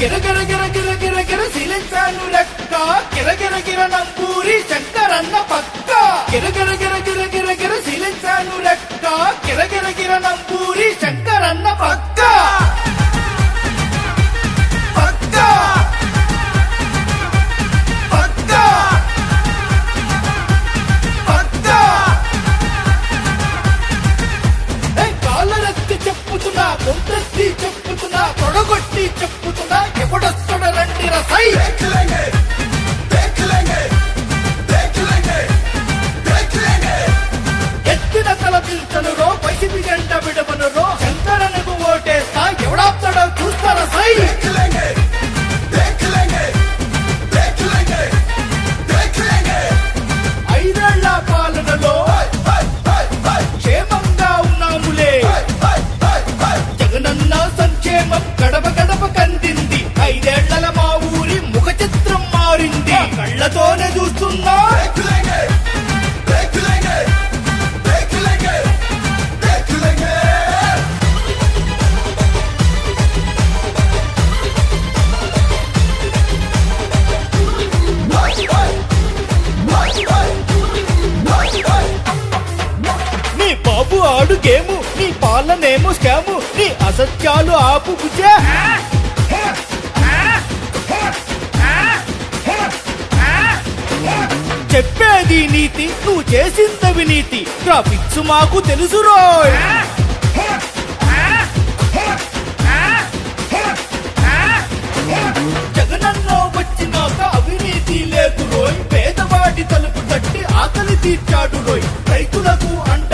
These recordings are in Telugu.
గిరగిర గిర గిర గిర గిర సిలించాను లెక్క గిరగిర గిర నంపూరి శంకరన్న పక్క గిరగిర గిర గిర గిర గిర సిలించాను లెక్క గిరగిర గిర నంపూరి శంకరన్న పక్క ఆడు గేము నీ పాలనేమో స్కాము. నీ అసత్యాలు ఆపు బుజా చెప్పేది నీతి నువ్వు చేసిందవి అవినీతి ట్రాఫిక్స్ మాకు తెలుసు రోయ్. జగనన్న వచ్చినాక అవినీతి లేదు రోయ్. పేదవాడి తలుపు తట్టి ఆకలి తీర్చాడు రోయ్. రైతులకు అండగుండి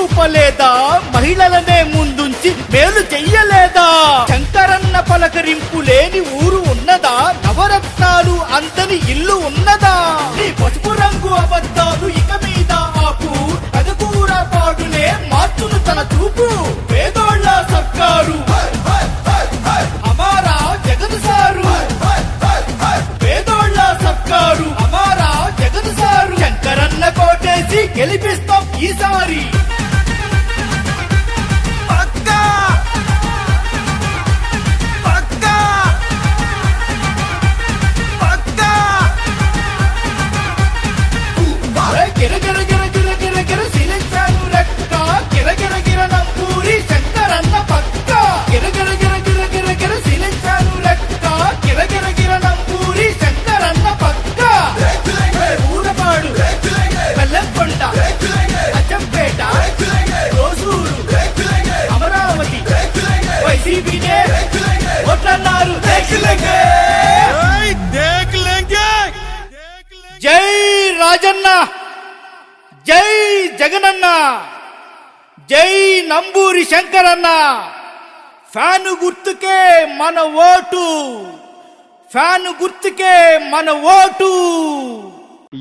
చూపలేదా? మహిళలనే ముందుంచి మేలు చెయ్యలేదా? శంకరన్న పలకరింపు లేని ఊరు ఉన్నదా? నవరత్నాలు అంతని ఇల్లు ఉన్నదా? నీ పసుపు రంగు అబద్ధాలు ఇక మీద ఆపు. పదకూర పాడులే మార్చును తన చూపు. రాజన్న జై జగనన్న జై నంబూరి శంకరన్న. ఫ్యాను గుర్తుకే మన ఓటు ఫ్యాను గుర్తుకే మన ఓటు.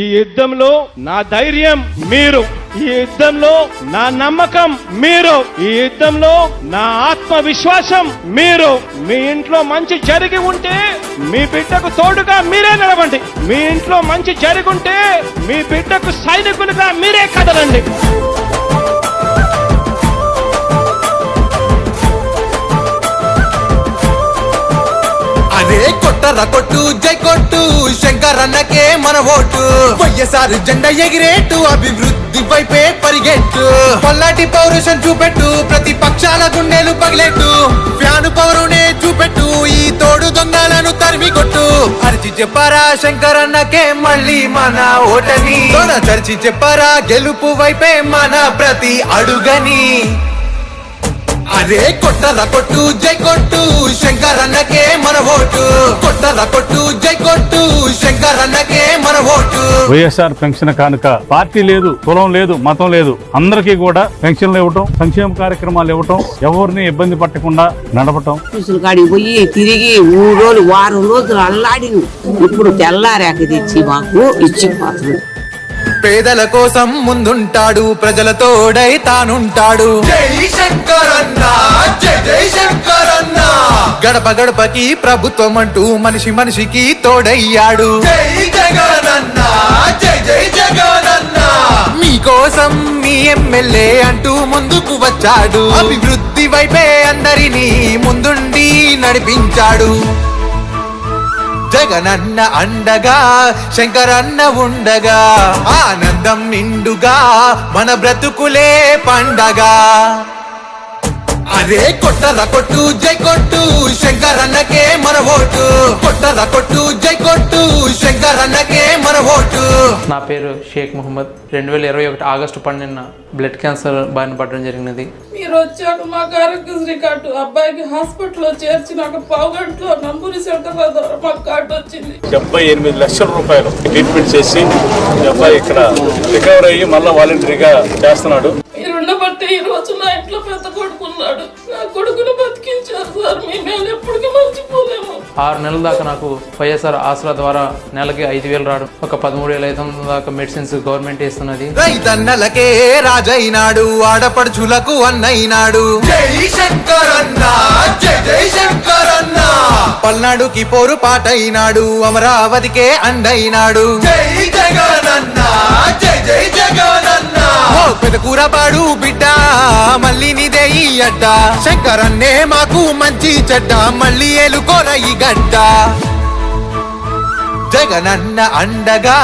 ఈ యుద్ధంలో నా ధైర్యం మీరు. ఈ యుద్ధంలో నా నమ్మకం మీరు ఈ యుద్ధంలో నా ఆత్మవిశ్వాసం మీరు. మీ ఇంట్లో మంచి జరిగి ఉంటే మీ బిడ్డకు తోడుగా మీరే నిలవండి మీ ఇంట్లో మంచి జరిగి ఉంటే మీ బిడ్డకు సైనికులుగా మీరే కదలండి. అరే కొట్టర కొట్టు జై కొట్టు శంకరన్నకే మన ఓటు. వైఎస్ఆర్ జెండా ఎగిరేటు అభివృద్ధి వైపే పరిగెట్టు. పల్లాటి పౌరుషం చూపెట్టు ప్రతిపక్షాల గుండెలు పగిలెట్టు. ఫ్యాను పౌరునే చూపెట్టు ఈ తోడు దొంగలను తరిమి కొట్టు. అరిచి చెప్పారా శంకరన్నకే మళ్ళీ మన ఓటని తొడ చర్చి చెప్పారా గెలుపు వైపే మన ప్రతి అడుగని. అరే కొట్టల కొట్టు జై కొట్టు శంకరన్నకే మన ఓటు. కొట్టల కొట్టు జై కొట్టు శంకరన్నకే మన ఓటు. వైఎస్ఆర్ పెన్షన్ కానుక పార్టీ లేదు కులం లేదు మతం లేదు. అందరికీ కూడా పెన్షన్లు ఇవ్వటం సంక్షేమ కార్యక్రమాలు ఇవ్వటం ఎవరిని ఇబ్బంది పట్టకుండా నడపటం. ఆఫీసుల కాడికి పోయి తిరిగి మూడు రోజులు వారం రోజులు అల్లాడి ఇప్పుడు తెల్లారాక తెచ్చి మాకు ఇచ్చిపోతుంది పేదల కోసం ముందుంటాడు ప్రజల తోడై తానుంటాడు. గడప గడపకి ప్రభుత్వం అంటూ మనిషి మనిషికి తోడయ్యాడు. మీకోసం మీ ఎమ్మెల్యే అంటూ ముందుకు వచ్చాడు. అభివృద్ధి వైపే అందరినీ ముందుండి నడిపించాడు. జగనన్న అండగా శంకరన్న ఉండగా ఆనందం నిండుగా మన బ్రతుకులే పండగా. అరే కొట్టల కొట్టు జై కొట్టు శంకరన్నకే మన ఓటు. కొట్టల కొట్టు జై కొట్టు శంకరన్నకే మన ఓటు. నా పేరు షేక్ ముహమ్మద్. రెండు వేల ఇరవై ఒకటి ఆగస్టు పన్నెండున బ్లడ్ క్యాన్సర్ బారిన పడడం జరిగినది. మీరు వచ్చాక మాకు ఆరోగ్యశ్రీ కార్డు అబ్బాయికి హాస్పిటల్లో చేర్చి నాకు పావు గంటలో నంబూరి శంకర్రావు ద్వారా మాకు కార్డు వచ్చింది. డెబ్బై ఎనిమిది లక్షల రూపాయలు ట్రీట్మెంట్ చేసి ఈ అబ్బాయి ఇక్కడ రికవర్ అయ్యి మళ్ళీ వాలంటరీగా చేస్తున్నాడు. అంటే ఈ రోజు నా ఇంట్లో పెద్ద కొడుకున్నాడు నా కొడుకుని బతికించారు సార్. మీ మేము ఎప్పటికీ మంచి ఆరు నెలల దాకా నాకు వైఎస్ఆర్ ఆసరా ద్వారా నెలకి ఐదు వేలు రావడం ఒక పదమూడు వేల ఐదు వందల దాకా మెడిసిన్స్ గవర్నమెంట్ ఇస్తున్నది. రైతన్నలకే రాజైనాడు ఆడపడుచులకు అన్నైనాడు. జై శంకరన్న జై జై శంకరన్న. పల్నాడుకి పోరు పాటైనాడు అమరావతికే అండైనాడు. జై జగనన్న జై జై జగనన్న. ఓ పెదకూరపాడు బిడ్డ మళ్ళీ నీదే ఈ అడ్డ. శంకరన్నే మాకు మంచి చెడ్డ మళ్ళీ ఏలుకోన ఈ గడ్డ జగనన్న అండగా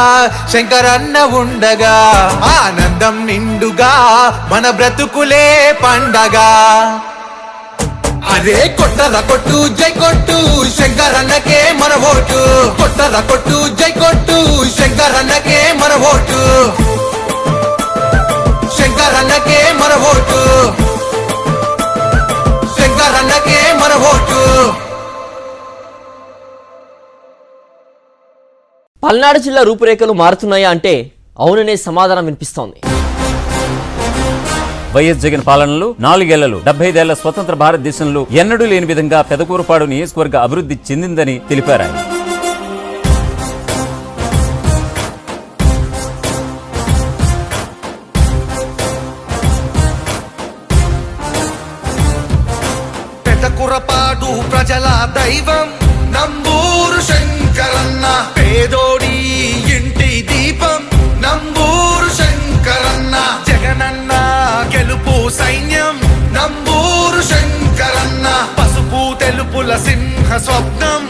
శంకరన్న ఉండగా ఆనందం నిండుగా మన బ్రతుకులే పండగా. అరే కొట్టర కొట్టు జై కొట్టు శంకరన్నకే మన ఓటు. కొట్టర కొట్టు జై కొట్టు శంకరన్నకే మన ఓటు. శంకరన్నకే పల్నాడు జిల్లా రూపురేఖలు మారుతున్నాయా అంటే అవుననే సమాధానం వినిపిస్తోంది. వైఎస్ జగన్ పాలనలో నాలుగేళ్ళలో డెబ్బై ఐదేళ్ళ స్వతంత్ర భారతదేశంలో ఎన్నడూ లేని విధంగా పెదకూరుపాడు నియోజకవర్గ అభివృద్ధి చెందిందని తెలిపారు. ఆయన పెదకురపాడు ప్రజల దైవం. సింహ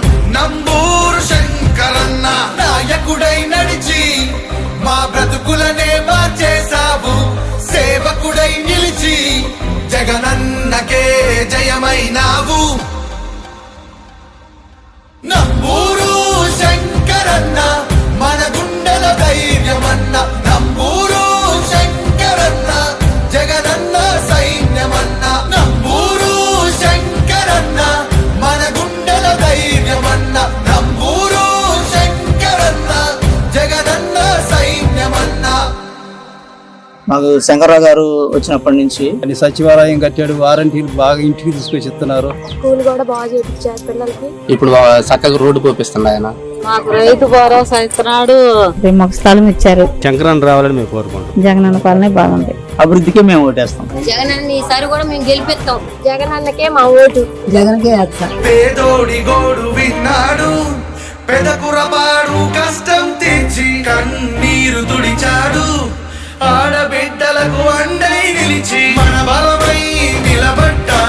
మాకు శంకర్రావు గారు వచ్చినప్పటి నుంచి సచివాలయం కట్టాడు వారంటీలు బాగా ఇంటికి తీసుకొచ్చి ఇస్తున్నారు స్కూల్ కూడా బాగా చేయించారు పిల్లలకి. ఇప్పుడు చక్కగా రోడ్డు పోపిస్తుంది ఆయన మాకు రైతు భరోసా ఇస్తున్నాడు. మాకు స్థలం ఇచ్చారు. శంకరన్ రావాలని మేము కోరుకుంటాం జగనన్న పాలనే బాగుంది. అభివృద్ధికే మేము ఓటేస్తాం. జగన్ ఈసారి కూడా మేము గెలిపిస్తాం. జగనన్నకే మా ఓటు. పేదోడి గోడు విన్నాడు కష్టం తీర్చి కన్నీరు తుడిచాడు. ఆడబిడ్డలకు అండై నిలిచి మన బలమై నిలబడ్డా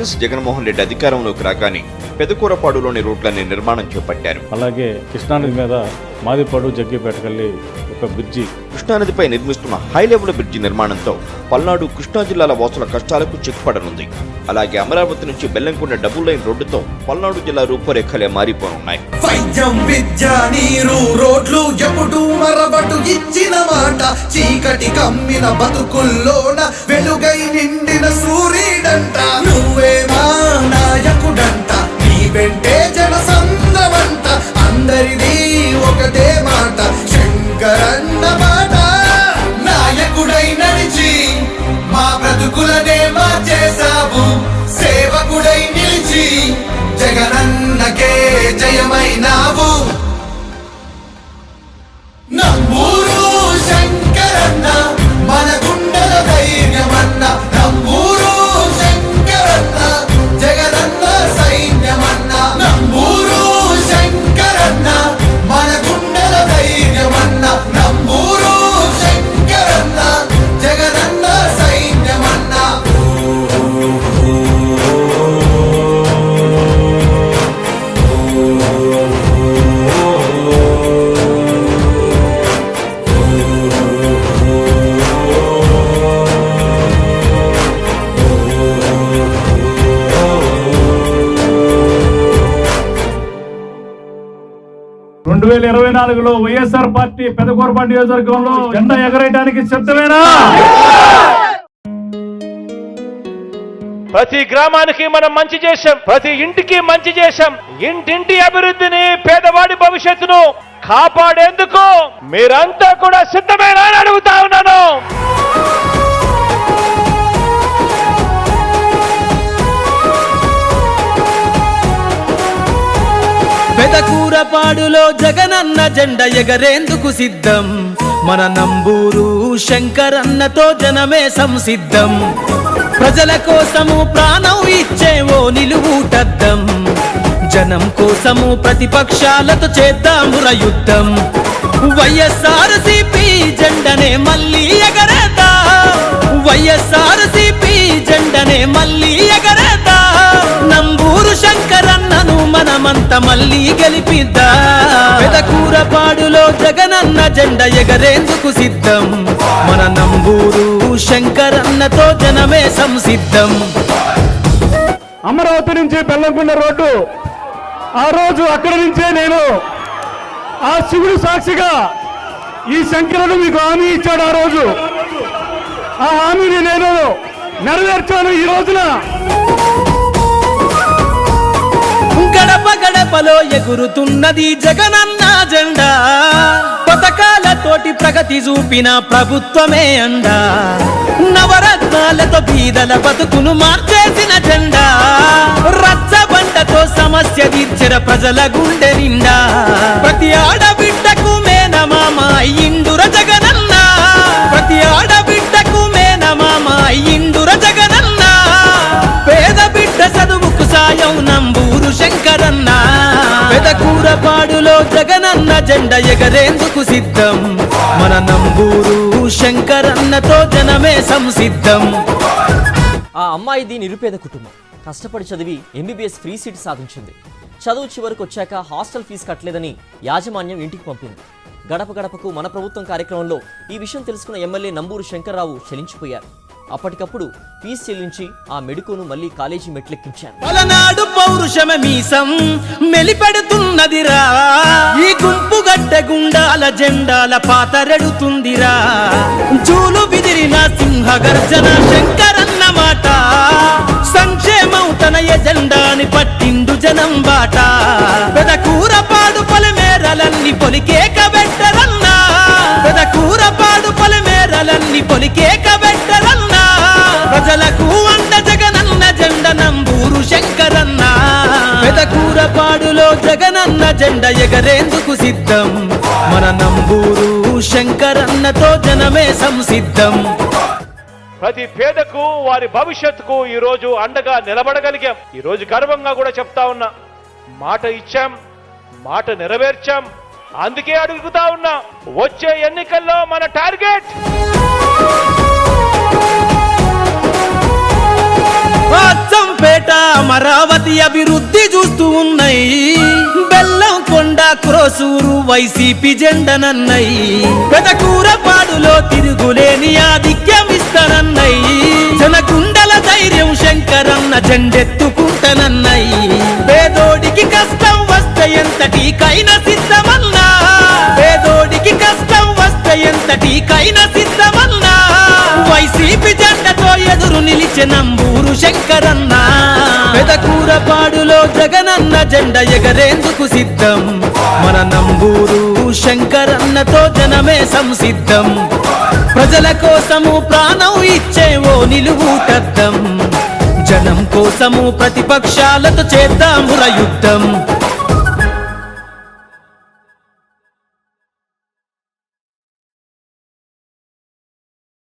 వైఎస్ జగన్మోహన్ రెడ్డి అధికారంలోకి రాగానే పెదకూరపాడులోని రోడ్లని నిర్మాణం చేపట్టారు. అలాగే కృష్ణానది మీద మాదిపాడు జగ్గిపేటకెళ్ళి ఒక బ్రిడ్జి కృష్ణానదిపై నిర్మిస్తున్న హై లెవెల్ బ్రిడ్జి నిర్మాణంతో పల్నాడు కృష్ణా జిల్లాల వాసుల కష్టాలకు చెక్ పడనుంది అలాగే అమరావతి నుంచి బెల్లంకొండ డబుల్ లైన్ రోడ్డుతో పల్నాడు జిల్లా రూపురేఖలే మారిపోనున్నాయి. వైద్యం విద్య నీరు రోడ్లు ఎప్పుడు మరబటు ఇచ్చిన మాట. చీకటి కమ్మిన బతుకుల్లోన వెలుగై నిండిన సూర్యుడంట. నువ్వే మా నాయకుడంట నీ వెంటే జన సంద్రమంట అందరిది ఒకటే మాట శంకరన్న మాట నాయకుడై నడిచి మా బ్రతుకులనే మార్చేశావు. సేవకుడై నిలిచి జగనన్నకే జయమైనా వేల ఇరవై నాలుగులో వైఎస్ఆర్ పార్టీ పెదకూరపాటి నియోజకవర్గంలో జెండా ఎగరేయడానికి సిద్ధమేనా? ప్రతి గ్రామానికి మనం మంచి చేశాం ప్రతి ఇంటికి మంచి చేశాం. ఇంటింటి అభివృద్ధిని పేదవాడి భవిష్యత్తును కాపాడేందుకు మీరంతా కూడా సిద్ధమేనా అని అడుగుతా ఉన్నాను. కూరపాడులో జగనన్న జెండ ఎగరేందుకు సిద్ధం. మన నంబూరు శంకరన్నతో జనమే సంసిద్ధం. ప్రజల కోసము ప్రాణం ఇచ్చేవో నిలువుటద్దం జనం కోసము ప్రతిపక్షాలతో చేద్దాము యుద్ధం వైఎస్ఆర్ సిపి జెండనే మళ్ళీ ఎగరేద్దాం. వైఎస్ఆర్ సిపి జెండనే మళ్ళీ శంకరన్నను మళ్ళీ గెలిపిద్దా? పెదకూరపాడులో జగనన్న జెండ ఎగరేందుకు సిద్ధం. మన నంబూరు శంకరన్నతో జనమే సంసిద్ధం. అమరావతి నుంచి బెల్లంకొండ రోడ్డు. ఆ రోజు అక్కడి నుంచే నేను ఆ శివుడు సాక్షిగా ఈ శంకరుడు మీకు హామీ ఇచ్చాడు ఆ రోజు. ఆ హామీని నేను నెరవేర్చాను ఈ రోజున. గడప గడపలో ఎగురుతున్నది జగనన్న జెండా. పథకాలతోటి ప్రగతి చూపిన ప్రభుత్వమే అండా. నవరత్నాలతో బీదల బతుకును మార్చేసిన జెండా. రచ్చబండతో సమస్య తీర్చిన ప్రజల గుండె నిండా. ప్రతి ఆడబిడ్డకు మేనమామ అయ్య కూరపాడులో జగనన్న జెండ ఎగరేందుకు సిద్ధం. మన నంబూరు శంకరన్నతో జనమే సంసిద్ధం. ఆ అమ్మాయిది నిరుపేద కుటుంబం. కష్టపడి చదివి ఎంబీబీఎస్ ఫ్రీ సీట్ సాధించింది. చదువు చివరికి వచ్చాక హాస్టల్ ఫీజు కట్టలేదని యాజమాన్యం ఇంటికి పంపింది. గడప గడపకు మన ప్రభుత్వం కార్యక్రమంలో ఈ విషయం తెలుసుకున్న ఎమ్మెల్యే నంబూరు శంకర్రావు చలించిపోయారు అప్పటికప్పుడు ఫీజు చెల్లించి ఆ మెడుకును మళ్ళీ కాలేజీ మెట్లెక్కించాను. పలనాడు పౌరుషమ మీసం మెలిపెడుతున్నదిరా. ఈ గుంపు గడ్డ గుండాల జెండాల పాతరెడుతుందిరా జూలు బిదిరిన సింహ గర్జన శంకరన్న మాట. సంక్షేమం తన ఎజెండాని పట్టిండు జనం బాట. పెదకూరపాడు పలమేరలన్నీ పొలికేక పెట్టరన్నా పెదకూరపాడు పెదకూరపాడులో జగనన్న జెండ ఎగరేందుకు సిద్ధం. మన నంబూరు శంకరన్నతో జనమే సంసిద్ధం ప్రతి పేదకు వారి భవిష్యత్తుకు ఈ రోజు అండగా నిలబడగలిగాం. ఈ రోజు గర్వంగా కూడా చెప్తా ఉన్నా. మాట ఇచ్చాం మాట నెరవేర్చాం. అందుకే అడుగుతా ఉన్నా వచ్చే ఎన్నికల్లో మన టార్గెట్? అమరావతి అభివృద్ధి ఉన్నాయి బెల్లం కొండ క్రోసూరు వైసీపీ జెండనన్నయ్యి పెదకూర పాడులో తిరుగులేని ఆధిక్యం ఇస్తానన్నయి జనగుండల ధైర్యం శంకరన్న జెండెత్తుకుంటానన్నయి పేదోడికి కష్టం వస్తే ఎంతటికైనా సిద్ధమన్నా. పేదోడికి కష్టం వస్తే ఎంతటికైనా సిద్ధమన్నా. వైసీపీ జెండతో ఎదురు నిలిచి నంబూరు శంకరన్న. పెదకూరపాడులో జగన జెండ ఎగరేందుకు సిద్ధం. మన నంబూరు శంకరన్నతో జనమే సంసిద్ధం. ప్రజల కోసము ప్రాణం ఇచ్చే ఓ నిలువుటద్దం జనం కోసము ప్రతిపక్షాలతో చేద్దాము యుద్ధం